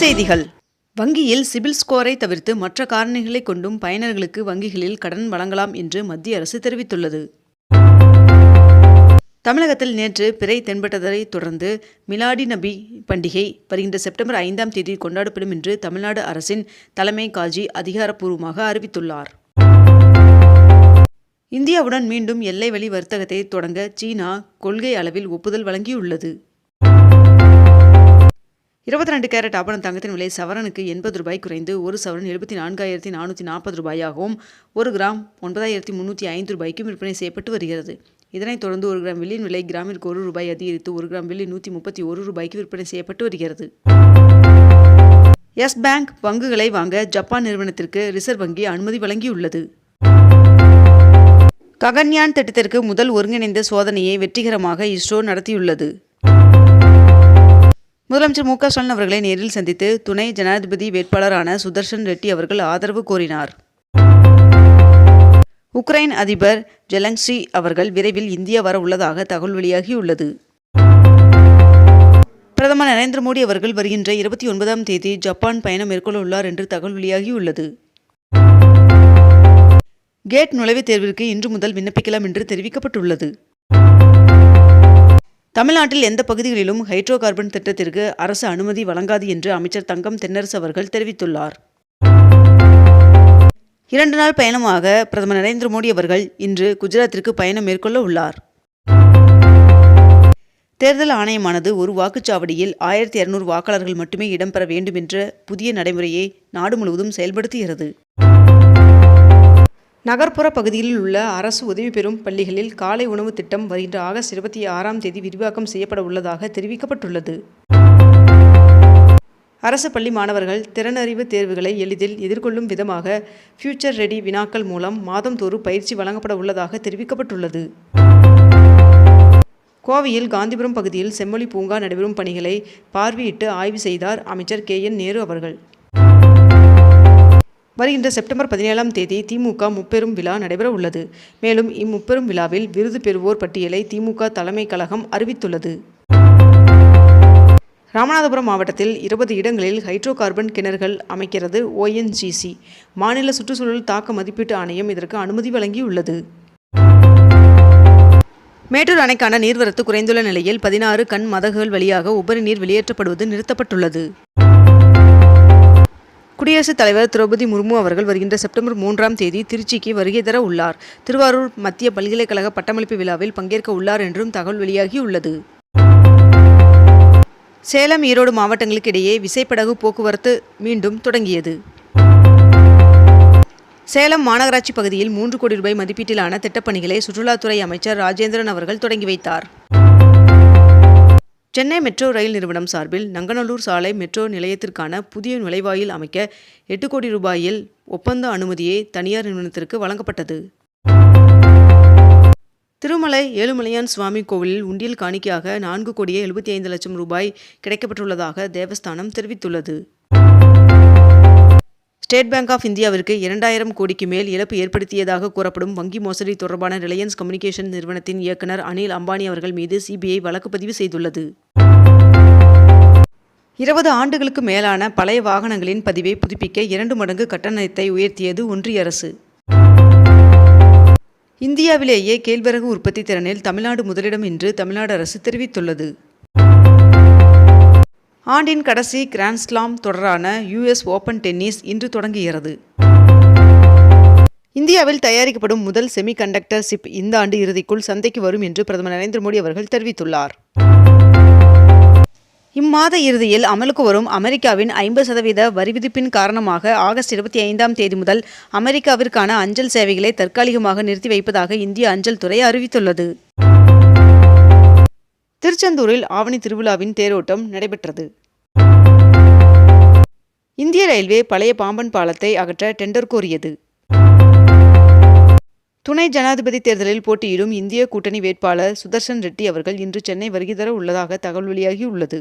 செய்திகள். வங்கியில் சிபில் ஸ்கோரை தவிர்த்து மற்ற காரணிகளை கொண்டும் பயனர்களுக்கு வங்கிகளில் கடன் வழங்கலாம் என்று மத்திய அரசு தெரிவித்துள்ளது. தமிழகத்தில் நேற்று பிறை தென்பட்டதை தொடர்ந்து மிலாடி நபி பண்டிகை வருகின்ற செப்டம்பர் ஐந்தாம் தேதி கொண்டாடப்படும் என்று தமிழ்நாடு அரசின் தலைமை காஜி அதிகாரப்பூர்வமாக அறிவித்துள்ளார். இந்தியாவுடன் மீண்டும் எல்லை வழி வர்த்தகத்தை தொடங்க சீனா கொள்கை அளவில் ஒப்புதல் வழங்கியுள்ளது. இருபத்தி ரெண்டு கேரட் ஆபண தங்கத்தின் விலை சவரனுக்கு எண்பது ரூபாய் குறைந்து ஒரு சவரன் எழுபத்தி நான்காயிரத்தி நானூற்றி நாற்பது ரூபாயாகவும் ஒரு கிராம் ஒன்பதாயிரத்தி முந்நூற்றி ஐந்து ரூபாய்க்கும் விற்பனை செய்யப்பட்டு வருகிறது. இதனைத் தொடர்ந்து ஒரு கிராம் வெள்ளியின் விலை கிராமிற்கு ஒரு ரூபாய் அதிகரித்து ஒரு கிராம் வெள்ளி நூற்றி முப்பத்தி ஒரு ரூபாய்க்கு விற்பனை செய்யப்பட்டு வருகிறது. எஸ் பேங்க் பங்குகளை வாங்க ஜப்பான் நிறுவனத்திற்கு ரிசர்வ் வங்கி அனுமதி வழங்கியுள்ளது. ககன்யான் திட்டத்திற்கு முதல் ஒருங்கிணைந்த சோதனையை வெற்றிகரமாக இஸ்ரோ நடத்தியுள்ளது. முதலமைச்சர் மு க ஸ்டாலின் அவர்களை நேரில் சந்தித்து துணை ஜனாதிபதி வேட்பாளரான சுதர்ஷன் ரெட்டி அவர்கள் ஆதரவு கோரினார். உக்ரைன் அதிபர் ஜெலன்ஸ்கி அவர்கள் விரைவில் இந்தியா வர உள்ளதாக தகவல் வெளியாகியுள்ளது. பிரதமர் நரேந்திர மோடி அவர்கள் வருகின்ற இருபத்தி ஒன்பதாம் தேதி ஜப்பான் பயணம் மேற்கொள்ள உள்ளார் என்று தகவல் வெளியாகியுள்ளது. கேட் நுழைவுத் தேர்விற்கு இன்று முதல் விண்ணப்பிக்கலாம் என்று தெரிவிக்கப்பட்டுள்ளது. தமிழ்நாட்டில் எந்த பகுதிகளிலும் ஹைட்ரோ கார்பன் திட்டத்திற்கு அரசு அனுமதி வழங்காது என்று அமைச்சர் தங்கம் தென்னரசு அவர்கள் தெரிவித்துள்ளார். இரண்டு நாள் பயணமாக பிரதமர் நரேந்திர மோடி அவர்கள் இன்று குஜராத்திற்கு பயணம் மேற்கொள்ள உள்ளார். தேர்தல் ஆணையமானது ஒரு வாக்குச்சாவடியில் ஆயிரத்தி இருநூறு வாக்காளர்கள் மட்டுமே இடம்பெற வேண்டும் என்ற புதிய நடைமுறையை நாடு முழுவதும் செயல்படுத்துகிறது. நகர்ப்புற பகுதிகளில் உள்ள அரசு உதவி பெறும் பள்ளிகளில் காலை உணவு திட்டம் வருகின்ற ஆகஸ்ட் இருபத்தி ஆறாம் தேதி விரிவாக்கம் செய்யப்பட உள்ளதாக தெரிவிக்கப்பட்டுள்ளது. அரசு பள்ளி மாணவர்கள் திறனறிவு தேர்வுகளை எளிதில் எதிர்கொள்ளும் விதமாக ஃபியூச்சர் ரெடி வினாக்கள் மூலம் மாதந்தோறும் பயிற்சி வழங்கப்பட உள்ளதாக தெரிவிக்கப்பட்டுள்ளது. கோவையில் காந்திபுரம் பகுதியில் செம்மொழி பூங்கா நடைபெறும் பணிகளை பார்வையிட்டு ஆய்வு செய்தார் அமைச்சர் கே என் நேரு அவர்கள். வருகின்ற செப்டம்பர் பதினேழாம் தேதி திமுக முப்பெரும் விழா நடைபெற உள்ளது. மேலும் இம்முப்பெரும் விழாவில் விருது பெறுவோர் பட்டியலை திமுக தலைமை கழகம் அறிவித்துள்ளது. ராமநாதபுரம் மாவட்டத்தில் இருபது இடங்களில் ஹைட்ரோ கார்பன் கிணறுகள் அமைக்கிறது ஓஎன்ஜிசி மாநில சுற்றுச்சூழல் தாக்க மதிப்பீட்டு ஆணையம் இதற்கு அனுமதி வழங்கியுள்ளது. மேட்டூர் அணைக்கான நீர்வரத்து குறைந்துள்ள நிலையில் பதினாறு கண் மதகுகள் வழியாக உபரி நீர் வெளியேற்றப்படுவது நிறுத்தப்பட்டுள்ளது. குடியரசுத் தலைவர் திரௌபதி முர்மு அவர்கள் வருகின்ற செப்டம்பர் மூன்றாம் தேதி திருச்சிக்கு வருகை தர உள்ளார். திருவாரூர் மத்திய பல்கலைக்கழக பட்டமளிப்பு விழாவில் பங்கேற்க உள்ளார் என்றும் தகவல் வெளியாகியுள்ளது. சேலம் ஈரோடு மாவட்டங்களுக்கு இடையே விசைப்படகு போக்குவரத்து மீண்டும் தொடங்கியது. சேலம் மாநகராட்சி பகுதியில் மூன்று கோடி ரூபாய் மதிப்பீட்டிலான திட்டப்பணிகளை சுற்றுலாத்துறை அமைச்சர் ராஜேந்திரன் அவர்கள் தொடங்கி வைத்தார். சென்னை மெட்ரோ ரயில் நிறுவனம் சார்பில் நங்கநல்லூர் சாலை மெட்ரோ நிலையத்திற்கான புதிய நுழைவாயில் அமைக்க எட்டு கோடி ரூபாயில் ஒப்பந்த அனுமதியை தனியார் நிறுவனத்திற்கு வழங்கப்பட்டது. திருமலை ஏழுமலையான் சுவாமி கோவிலில் உண்டியல் காணிக்கையாக நான்கு கோடியே எழுபத்தி ஐந்து லட்சம் ரூபாய் கிடைக்கப்பட்டுள்ளதாக தேவஸ்தானம் தெரிவித்துள்ளது. ஸ்டேட் பேங்க் ஆஃப் இந்தியாவிற்கு இரண்டாயிரம் கோடிக்கு மேல் இழப்பு ஏற்படுத்தியதாக கூறப்படும் வங்கி மோசடி தொடர்பான ரிலையன்ஸ் கம்யூனிகேஷன் நிறுவனத்தின் இயக்குனர் அனில் அம்பானி அவர்கள் மீது சிபிஐ வழக்கு பதிவு செய்துள்ளது. இருபது ஆண்டுகளுக்கு மேலான பழைய வாகனங்களின் பதிவை புதுப்பிக்க இரண்டு மடங்கு கட்டணத்தை உயர்த்தியது ஒன்றிய அரசு. இந்தியாவிலேயே கேழ்வரகு உற்பத்தி திறனில் தமிழ்நாடு முதலிடம் என்று தமிழ்நாடு அரசு தெரிவித்துள்ளது. ஆண்டின் கடைசி கிராண்ட்ஸ்லாம் தொடரான யுஎஸ் ஓபன் டென்னிஸ் இன்று தொடங்குகிறது. இந்தியாவில் தயாரிக்கப்படும் முதல் செமிகண்டக்டர் சிப் இந்த ஆண்டு இறுதிக்குள் சந்தைக்கு வரும் என்று பிரதமர் நரேந்திர மோடி அவர்கள் தெரிவித்துள்ளார். இம்மாத இறுதியில் அமலுக்கு வரும் அமெரிக்காவின் ஐம்பது சதவீத வரி விதிப்பின் காரணமாக ஆகஸ்ட் இருபத்தி ஐந்தாம் தேதி முதல் அமெரிக்காவிற்கான அஞ்சல் சேவைகளை தற்காலிகமாக நிறுத்தி வைப்பதாக இந்திய அஞ்சல் துறை அறிவித்துள்ளது. திருச்செந்தூரில் ஆவணி திருவிழாவின் தேரோட்டம் நடைபெற்றது. இந்திய ரயில்வே பழைய பாம்பன் பாலத்தை அகற்ற டெண்டர் கோரியது. துணை ஜனாதிபதி தேர்தலில் போட்டியிடும் இந்திய கூட்டணி வேட்பாளர் சுதர்ஷன் ரெட்டி அவர்கள் இன்று சென்னை வருகை தர உள்ளதாக தகவல் வெளியாகியுள்ளது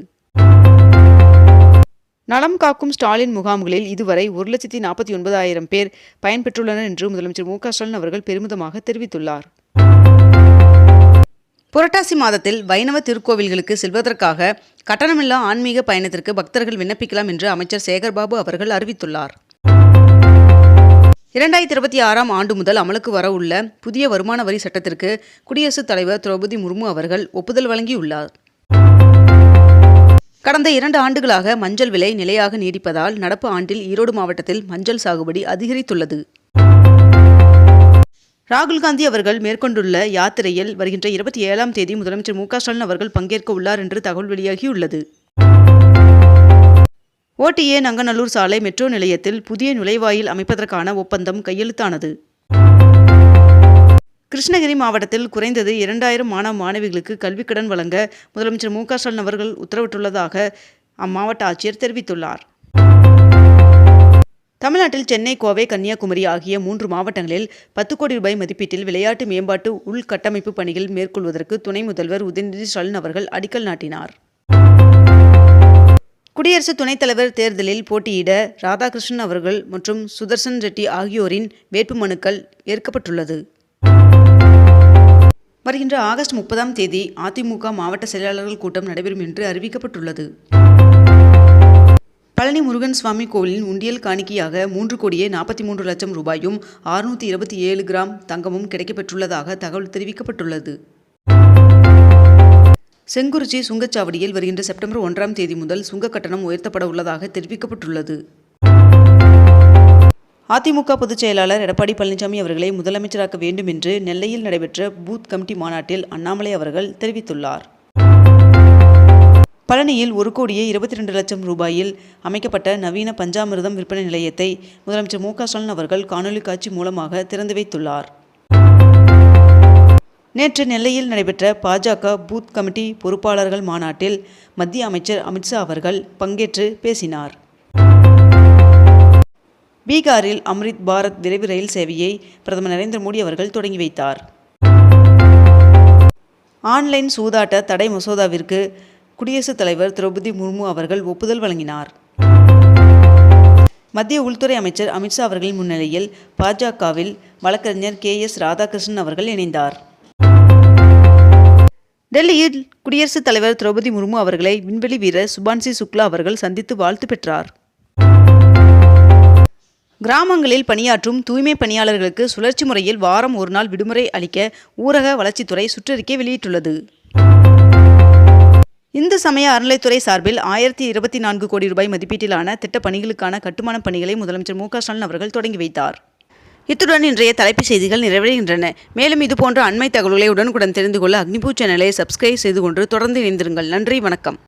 நலம் காக்கும் ஸ்டாலின் முகாம்களில் இதுவரை ஒரு லட்சத்தி நாற்பத்தி ஒன்பதாயிரம் பேர் பயன்பெற்றுள்ளனர் என்று முதலமைச்சர் மு க ஸ்டாலின் அவர்கள் பெருமிதமாக தெரிவித்துள்ளார். புரட்டாசி மாதத்தில் வைணவ திருக்கோவில்களுக்கு செல்வதற்காக கட்டணமில்லா ஆன்மீக பயணத்திற்கு பக்தர்கள் விண்ணப்பிக்கலாம் என்று அமைச்சர் சேகர்பாபு அவர்கள் அறிவித்துள்ளார். இரண்டாயிரத்தி இருபத்தி ஆறாம் ஆண்டு முதல் அமலுக்கு வரவுள்ள புதிய வருமான வரி சட்டத்திற்கு குடியரசுத் தலைவர் திரௌபதி முர்மு அவர்கள் ஒப்புதல் வழங்கியுள்ளார். கடந்த இரண்டு ஆண்டுகளாக மஞ்சள் விலை நிலையாக நீடிப்பதால் நடப்பு ஆண்டில் ஈரோடு மாவட்டத்தில் மஞ்சள் சாகுபடி அதிகரித்துள்ளது. ராகுல் காந்தி அவர்கள் மேற்கொண்டுள்ள யாத்திரையில் வருகின்ற இருபத்தி ஏழாம் தேதி முதலமைச்சர் மு க ஸ்டாலின் அவர்கள் பங்கேற்க உள்ளார் என்று தகவல் வெளியாகியுள்ளது. ஓடிஏ நங்கநல்லூர் சாலை மெட்ரோ நிலையத்தில் புதிய நுழைவாயில் அமைப்பதற்கான ஒப்பந்தம் கையெழுத்தானது. கிருஷ்ணகிரி மாவட்டத்தில் குறைந்தது இரண்டாயிரம் மாணவ மாணவிகளுக்கு கல்விக்கடன் வழங்க முதலமைச்சர் மு க ஸ்டாலின் அவர்கள் உத்தரவிட்டுள்ளதாக அம்மாவட்ட ஆட்சியர் தெரிவித்துள்ளார். தமிழ்நாட்டில் சென்னை கோவை கன்னியாகுமரி ஆகிய மூன்று மாவட்டங்களில் பத்து கோடி ரூபாய் மதிப்பீட்டில் விளையாட்டு மேம்பாட்டு உள்கட்டமைப்பு பணிகள் மேற்கொள்வதற்கு துணை முதல்வர் உதயநிதி ஸ்டாலின் அவர்கள் அடிக்கல் நாட்டினார். குடியரசு துணைத் தலைவர் தேர்தலில் போட்டியிட ராதாகிருஷ்ணன் அவர்கள் மற்றும் சுதர்சன் ரெட்டி ஆகியோரின் வேட்புமனுக்கள் ஏற்கப்பட்டுள்ளது. வருகின்ற ஆகஸ்ட் முப்பதாம் தேதி அதிமுக மாவட்ட செயலாளர்கள் கூட்டம் நடைபெறும் என்று அறிவிக்கப்பட்டுள்ளது. பழனி முருகன் சுவாமி கோவிலின் உண்டியல் காணிக்கையாக மூன்று கோடியே நாற்பத்தி மூன்று லட்சம் ரூபாயும் அறுநூற்றி இருபத்தி ஏழு கிராம் தங்கமும் கிடைக்கப்பெற்றுள்ளதாக தகவல் தெரிவிக்கப்பட்டுள்ளது. செங்குறிச்சி சுங்கச்சாவடியில் வருகின்ற செப்டம்பர் ஒன்றாம் தேதி முதல் சுங்க கட்டணம் உயர்த்தப்பட உள்ளதாக தெரிவிக்கப்பட்டுள்ளது. அதிமுக பொதுச் செயலாளர் எடப்பாடி பழனிசாமி அவர்களை முதலமைச்சராக்க வேண்டும் என்று நெல்லையில் நடைபெற்ற பூத் கமிட்டி மாநாட்டில் அண்ணாமலை அவர்கள் தெரிவித்துள்ளார். பழனியில் ஒரு கோடியே இருபத்தி ரெண்டு லட்சம் ரூபாயில் அமைக்கப்பட்ட நவீன பஞ்சாமிர்தம் விற்பனை நிலையத்தை முதலமைச்சர் மு ஸ்டாலின் அவர்கள் காணொலி காட்சி மூலமாக திறந்து வைத்துள்ளார். நேற்று நெல்லையில் நடைபெற்ற பாஜக பூத் கமிட்டி பொறுப்பாளர்கள் மாநாட்டில் மத்திய அமைச்சர் அமித்ஷா அவர்கள் பங்கேற்று பேசினார். பீகாரில் அம்ரித் பாரத் விரைவு ரயில் சேவையை பிரதமர் நரேந்திர மோடி அவர்கள் தொடங்கி வைத்தார். ஆன்லைன் சூதாட்ட தடை மசோதாவிற்கு குடியரசுத் தலைவர் திரௌபதி முர்மு அவர்கள் ஒப்புதல் வழங்கினார். மத்திய உள்துறை அமைச்சர் அமித்ஷா அவர்களின் முன்னிலையில் பாஜகவில் வழக்கறிஞர் கே எஸ் ராதாகிருஷ்ணன் அவர்கள் இணைந்தார். டெல்லியில் குடியரசுத் தலைவர் திரௌபதி முர்மு அவர்களை விண்வெளி வீரர் சுபான்சி சுக்லா அவர்கள் சந்தித்து வாழ்த்து பெற்றார். கிராமங்களில் பணியாற்றும் தூய்மை பணியாளர்களுக்கு சுழற்சி முறையில் வாரம் ஒரு நாள் விடுமுறை அளிக்க ஊரக வளர்ச்சித்துறை சுற்றறிக்கை வெளியிட்டுள்ளது. இந்து சமய அறநிலைத்துறை சார்பில் ஆயிரத்தி இருபத்தி நான்கு கோடி ரூபாய் மதிப்பீட்டிலான திட்டப் பணிகளுக்கான பணிகளை முதலமைச்சர் மு க ஸ்டாலின் அவர்கள் தொடங்கி வைத்தார். இத்துடன் இன்றைய தலைப்புச் செய்திகள் நிறைவடைகின்றன. மேலும் இதுபோன்ற அண்மை தகவல்களை உடனுக்குடன் தெரிந்து கொள்ள அக்னிபூ சேனலை சப்ஸ்கிரைப் செய்து கொண்டு தொடர்ந்து இணைந்திருங்கள். நன்றி வணக்கம்.